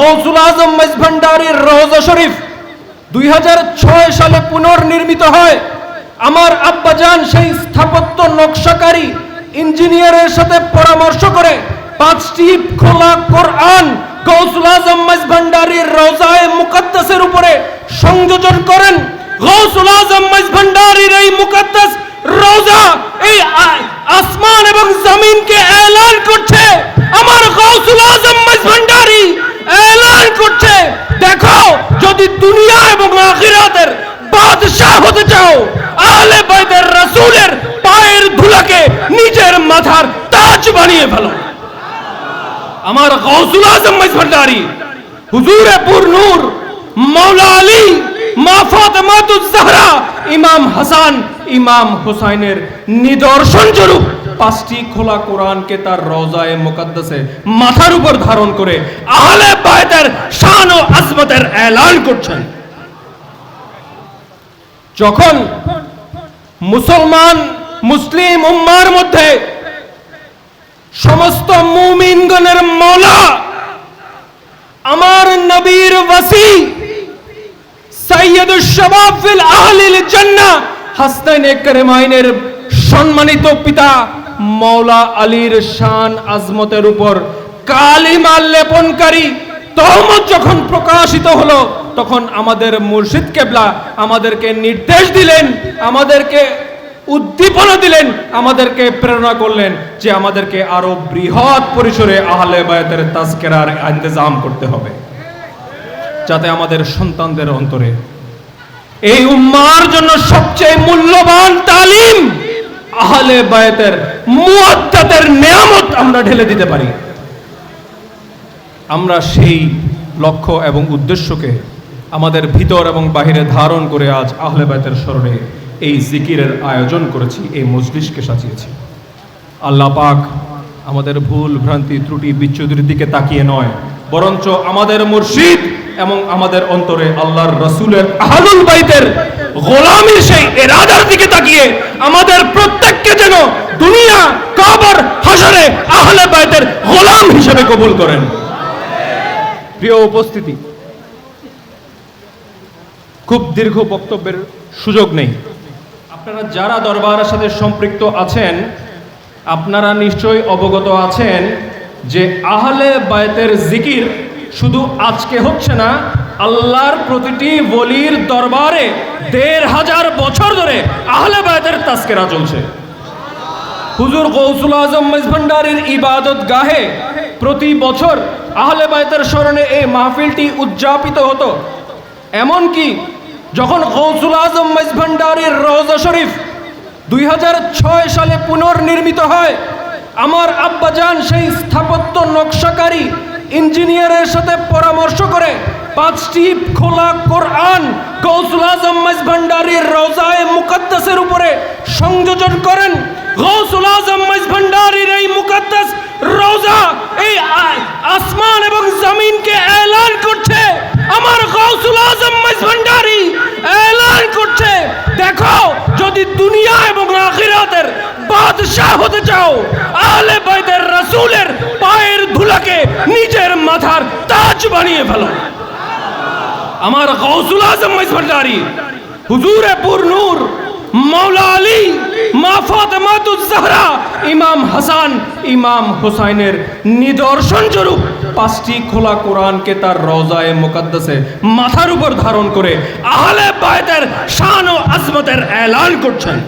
গৌসুল আজম মেজভান্ডারির রোজা শরীফ দুই সালে পুনর্নির্মিত হয়। আমার আব্বাজান সেই স্থাপত্য নকশাকারী ইঞ্জিনিয়ারের সাথে পরামর্শ করে পাঁচটি খোলা কোরআন গৌসুল আজম মেজভান্ডারির রোজায়ে মুকাদ্দাসের উপরে সংযোজন করেন। গৌসুল আজম মেজভান্ডারির এই মুকাদ্দাস রোজা এই আসমান এবং জমিনকে এলান করছে। আমার গৌসুল আজম মেজভান্ডারি এলান করছে দেখো যদি দুনিয়া এবং আখিরাতের বাদশাহ হতে চাও, আহলে বাইতের রাসূলের পায়ের ধুলাকে নিজের মাথার তাজ বানিয়ে ফেলো। আমার গৌসুল আজম মেজভান্ডারি হুজুরে পুর নূর, মাওলা আলী, মা ফাতেমাতুজ জাহরা, ইমাম হাসান, ইমাম হুসাইনের নিদর্শন স্বরূপ পাঁচটি খোলা কোরআনকে তার রওজায়ে মুকাদ্দাসে মাথার উপর ধারণ করে আহলে বায়তের শান ও আজমতের এলান করছেন। যখন মুসলমান, মুসলিম উম্মার মধ্যে সমস্ত মুমিনগণের মৌলা আমার নবীর ওয়াসি সৈয়দুল শাবাব আহলিল জান্নাহ, হাসনাইন কারিমাইনের সম্মানিত পিতা মাওলা আলীর শান আজমতের উপর কালিমা লেপনকারী তহমত যখন প্রকাশিত হলো তখন আমাদের মুর্শিদ কেবলা আমাদেরকে নির্দেশ দিলেন, আমাদেরকে উদ্দীপনা দিলেন, আমাদেরকে প্রেরণা করলেন যে আমাদেরকে আরও বৃহৎ পরিসরে আহলে বায়াতের তাজকেরার ইন্তজাম করতে হবে। যাতে আমাদের সন্তানদের অন্তরে এই উম্মার জন্য সবচেয়ে মূল্যবান তালিম আহলে বায়াতের মুআদ্দাতের নিয়ামত আমরা ঢেলে দিতে পারি। আমরা সেই লক্ষ্য এবং উদ্দেশ্যকে আমাদের ভিতর এবং বাহিরে ধারণ করে আজ আহলে বায়তের স্মরণে এই জিকিরের আয়োজন করেছি, এই মজলিসকে সাজিয়েছি। আল্লাহ পাক আমাদের ভুল, ভ্রান্তি, ত্রুটি, বিচ্যুতির দিকে তাকিয়ে নয়, বরঞ্চ আমাদের মুর্শিদ এবং আমাদের অন্তরে আল্লাহর রসুলের আহলুল বাইতের গোলামির সেই এরাদার দিকে তাকিয়ে আমাদের প্রত্যেককে যেন দুনিয়া কবর হাসরে আহলে বাইতের গোলাম হিসেবে কবুল করেন। প্রিয় উপস্থিতি খুব দীর্ঘ বক্তব্যের সুযোগ নেই। আপনারা যারা দরবারের সাথে সম্পৃক্ত আছেন, আপনারা নিশ্চয়ই অবগত আছেন যে আহলে বায়তের জিকির শুধু আজকে হচ্ছে না, আল্লাহর প্রতিটি বলির দরবারে দেড় হাজার বছর ধরে আহলে বায়তের তাস্কেরা চলছে। হুজুর গৌসুল আজম মেজভান্ডারির ইবাদত গাহে প্রতি বছর আহলে বায়তের স্মরণে এই মাহফিলটি উদযাপিত হতো। এমনকি যখন গৌসুল আজম মেজভান্ডারির রওজা শরীফ দুই হাজার ছয় সালে পুনর্নির্মিত হয়, আমার আব্বাজান সেই স্থাপত্য নকশাকারী ইঞ্জিনিয়ারের সাথে পরামর্শ করে পাঁচটি খোলা কোরআন গৌসুল আজম মেজভান্ডারির রওজায়ে মুকাদ্দাসের উপরে সংযোজন করেন। গৌসুল আজম মেজভান্ডারির এই মুকাদ্দাস রওজা এই আসমান এবং জমিনকে এলান করছে। আমার গৌসুল আজম মেজভান্ডারি এলান করছে দেখো যদি দুনিয়া এবং আখিরাতের বাদশাহ হতে চাও, আহলে বাইতের রাসূলের পায়ের ধুলাকে নিজের মাথার তাজ বানিয়ে ফেলো। আমার গৌসুল আজম মেজভান্ডারি হুজুরে পুর নূর, মাওলা আলী, মা ফাতেমাতুজ জাহরা, ইমাম হাসান, ইমাম হুসাইনের নিদর্শন স্বরূপ পাঁচটি খোলা কোরআনকে তার রজায় মোকাদ্দাসে মাথার উপর ধারণ করে আহলে বায়তের শান ও আজমতের এলান করছেন।